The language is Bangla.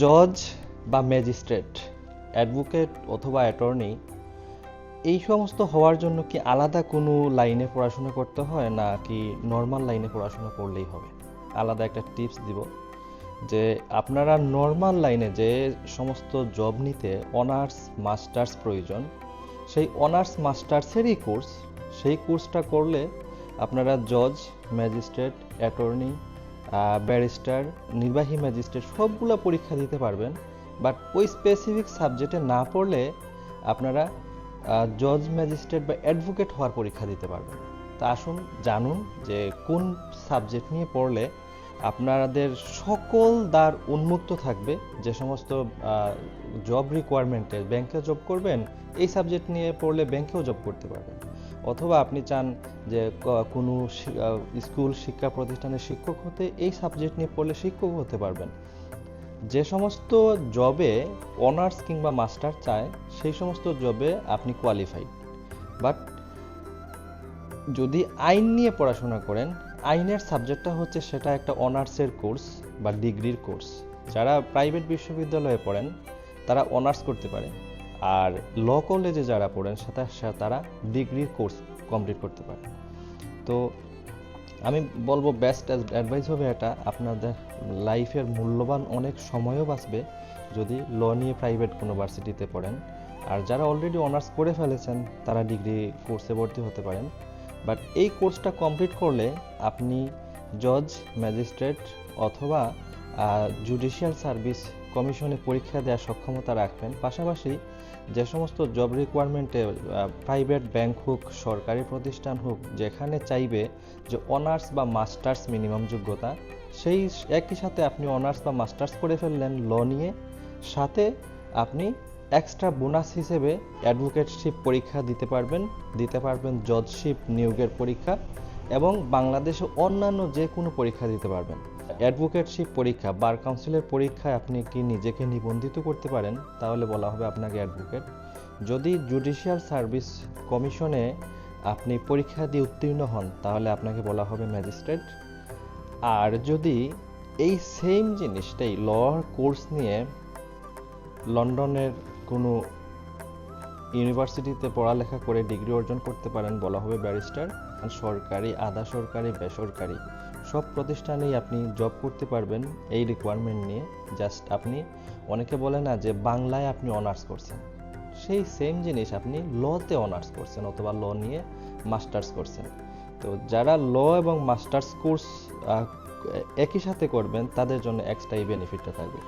জজ বা ম্যাজিস্ট্রেট, অ্যাডভোকেট অথবা অ্যাটর্নি, এই সমস্ত হওয়ার জন্য কি আলাদা কোনো লাইনে পড়াশোনা করতে হয় না কি নর্মাল লাইনে পড়াশোনা করলেই হবে? আলাদা একটা টিপস দিব যে আপনারা নর্মাল লাইনে যে সমস্ত জব নিতে অনার্স, মাস্টার্স প্রয়োজন, সেই অনার্স, মাস্টার্সেরই কোর্স, সেই কোর্সটা করলে আপনারা জজ, ম্যাজিস্ট্রেট, অ্যাটর্নি ব্যারিস্টার নির্বাহী ম্যাজিস্ট্রেট সবগুলো পরীক্ষা দিতে পারবেন বাট ওই স্পেসিফিক সাবজেক্টে না পড়লে আপনারা জজ ম্যাজিস্ট্রেট বা অ্যাডভোকেট হওয়ার পরীক্ষা দিতে পারবেন। তা আসুন, জানুন যে কোন সাবজেক্ট নিয়ে পড়লে আপনাদের সকল দ্বার উন্মুক্ত থাকবে, যে সমস্ত জব রিকোয়ারমেন্টে ব্যাংকে জব করবেন, এই সাবজেক্ট নিয়ে পড়লে ব্যাংকেও জব করতে পারবেন। অথবা আপনি চান যে কোনো স্কুল, শিক্ষা প্রতিষ্ঠানের শিক্ষক হতে এই সাবজেক্ট নিয়ে পড়লে শিক্ষক হতে পারবেন। যে সমস্ত জবে অনার্স কিংবা মাস্টার চায়, সেই সমস্ত জবে আপনি কোয়ালিফাইড বাট যদি আইন নিয়ে পড়াশোনা করেন, আইনের সাবজেক্টটা হচ্ছে সেটা একটা অনার্সের কোর্স বা ডিগ্রির কোর্স। যারা প্রাইভেট বিশ্ববিদ্যালয়ে পড়েন, তারা অনার্স করতে পারে। আর ল কলেজে যারা পড়েন তারা ডিগ্রির কোর্স কমপ্লিট করতে পারে তো আমি বলব বেস্ট অ্যাডভাইস হবে এটা, আপনাদের লাইফের মূল্যবান অনেক সময়ও বাঁচবে যদি ল নিয়ে প্রাইভেট কোনো ভার্সিটিতে পড়েন। আর যারা অলরেডি অনার্স করে ফেলেছেন, তারা ডিগ্রি কোর্সে ভর্তি হতে পারেন। বাট এই কোর্সটা কমপ্লিট করলে আপনি জজ ম্যাজিস্ট্রেট অথবা জুডিশিয়াল সার্ভিস কমিশনে পরীক্ষা দেওয়ার সক্ষমতা রাখবেন। পাশাপাশি যে সমস্ত জব রিকোয়ারমেন্টে প্রাইভেট ব্যাংক হোক, সরকারি প্রতিষ্ঠান হোক, যেখানে চাইবে যে অনার্স বা মাস্টার্স মিনিমাম যোগ্যতা, সেই একই সাথে আপনি অনার্স বা মাস্টার্স করে ফেললেন ল নিয়ে, সাথে আপনি এক্সট্রা বোনাস হিসেবে অ্যাডভোকেটশিপ পরীক্ষা দিতে পারবেন দিতে পারবেন জজশিপ নিয়োগের পরীক্ষা এবং বাংলাদেশে অন্যান্য যে কোনো পরীক্ষা দিতে পারবেন। অ্যাডভোকেটশিপ পরীক্ষা বার কাউন্সিলের পরীক্ষায় আপনি কি নিজেকে নিবন্ধিত করতে পারেন? তাহলে বলা হবে আপনাকে অ্যাডভোকেট। যদি জুডিশিয়াল সার্ভিস কমিশনে আপনি পরীক্ষা দিয়ে উত্তীর্ণ হন, তাহলে আপনাকে বলা হবে ম্যাজিস্ট্রেট। আর যদি এই সেম জিনিসটাই ল কোর্স নিয়ে লন্ডনের কোনো ইউনিভার্সিটিতে পড়ালেখা করে ডিগ্রি অর্জন করতে পারেন, বলা হবে ব্যারিস্টার। সরকারি, আধা সরকারি, বেসরকারি। সব প্রতিষ্ঠানেই আপনি জব করতে পারবেন এই রিকোয়ারমেন্ট নিয়ে। জাস্ট আপনি অনেকে বলে না যে বাংলায় আপনি অনার্স করছেন। সেই সেম জিনিস আপনি লতে অনার্স করছেন অথবা ল নিয়ে মাস্টার্স করছেন। তো যারা ল এবং মাস্টার্স কোর্স একই সাথে করবেন, তাদের জন্য এক্সট্রা এই বেনিফিটটা থাকবে।